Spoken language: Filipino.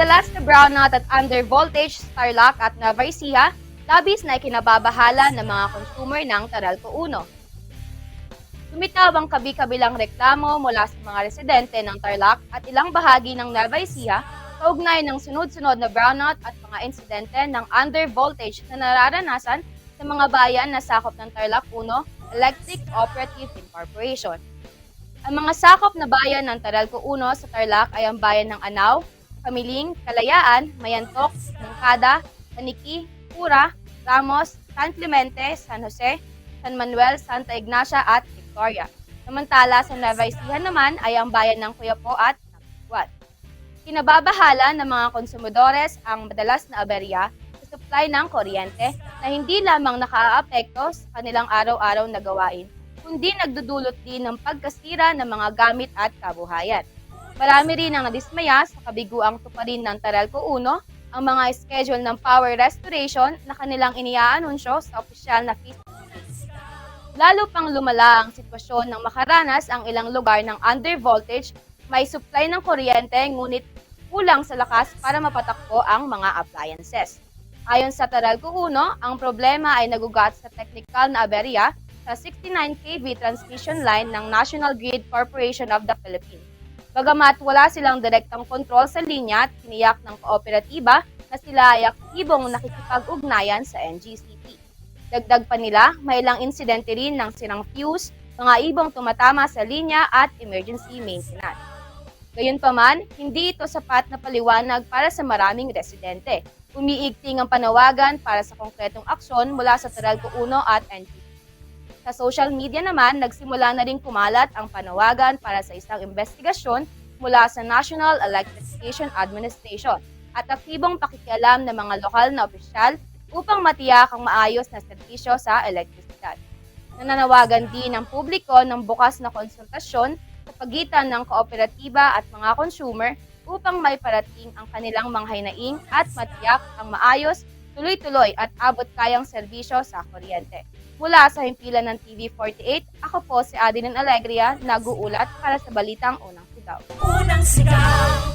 Madalas na brownout at undervoltage Starlock at Nueva Ecija, labis na ikinababahala ng mga consumer ng Taralco 1. Lumitaw ang kabi-kabilang reklamo mula sa mga residente ng Tarlac at ilang bahagi ng Nueva Ecija kaugnay ng sunod-sunod na brownout at mga insidente ng undervoltage na nararanasan sa mga bayan na sakop ng Tarlac 1 Electric Operative Incorporation. Ang mga sakop na bayan ng Taralco 1 sa Tarlac ay ang bayan ng Anao, Kamiling, Kalayaan, Mayantok, Mangkada, Taniki, Pura, Ramos, San Clemente, San Jose, San Manuel, Santa Ignacia at Victoria. Samantala sa Nueva Ecija naman ay ang bayan ng Cuyapo at Nagpuan. Kinababahala ng mga konsumidores ang madalas na aberya sa supply ng kuryente na hindi lamang nakaaapekto sa kanilang araw-araw na gawain, kundi nagdudulot din ng pagkasira ng mga gamit at kabuhayan. Marami rin ang nadismaya sa kabiguang tuparin ng Taralco 1 ang mga schedule ng power restoration na kanilang iniaanunsyo sa opisyal na Facebook. Lalo pang lumala ang sitwasyon ng makaranas ang ilang lugar ng undervoltage, may supply ng kuryente ngunit kulang sa lakas para mapatakbo ang mga appliances. Ayon sa Taralco 1, ang problema ay nagugat sa technical na aberya sa 69 kV transmission line ng National Grid Corporation of the Philippines. Bagamat wala silang direktang kontrol sa linya at tiniyak ng kooperatiba na sila ay aktibong nakikipag-ugnayan sa NGCP. Dagdag pa nila, may ilang insidente rin ng sirang fuse, mga ibong tumatama sa linya at emergency maintenance. Gayunpaman, hindi ito sapat na paliwanag para sa maraming residente. Umiigting ang panawagan para sa konkretong aksyon mula sa Taralco 1 at NGCP. Sa social media naman, nagsimula na rin kumalat ang panawagan para sa isang investigasyon mula sa National Electrification Administration at aktibong pakikialam ng mga lokal na opisyal upang matiyak ang maayos na serbisyo sa elektrisidad. Nananawagan din ang publiko ng bukas na konsultasyon sa pagitan ng kooperatiba at mga consumer upang may parating ang kanilang manghaynaing at matiyak ang maayos, tuloy-tuloy at abot kayang serbisyo sa kuryente. Mula sa himpilan ng TV48, ako po si Adeline Alegria, nag-uulat para sa Balitang Unang Sigaw. Unang sigaw.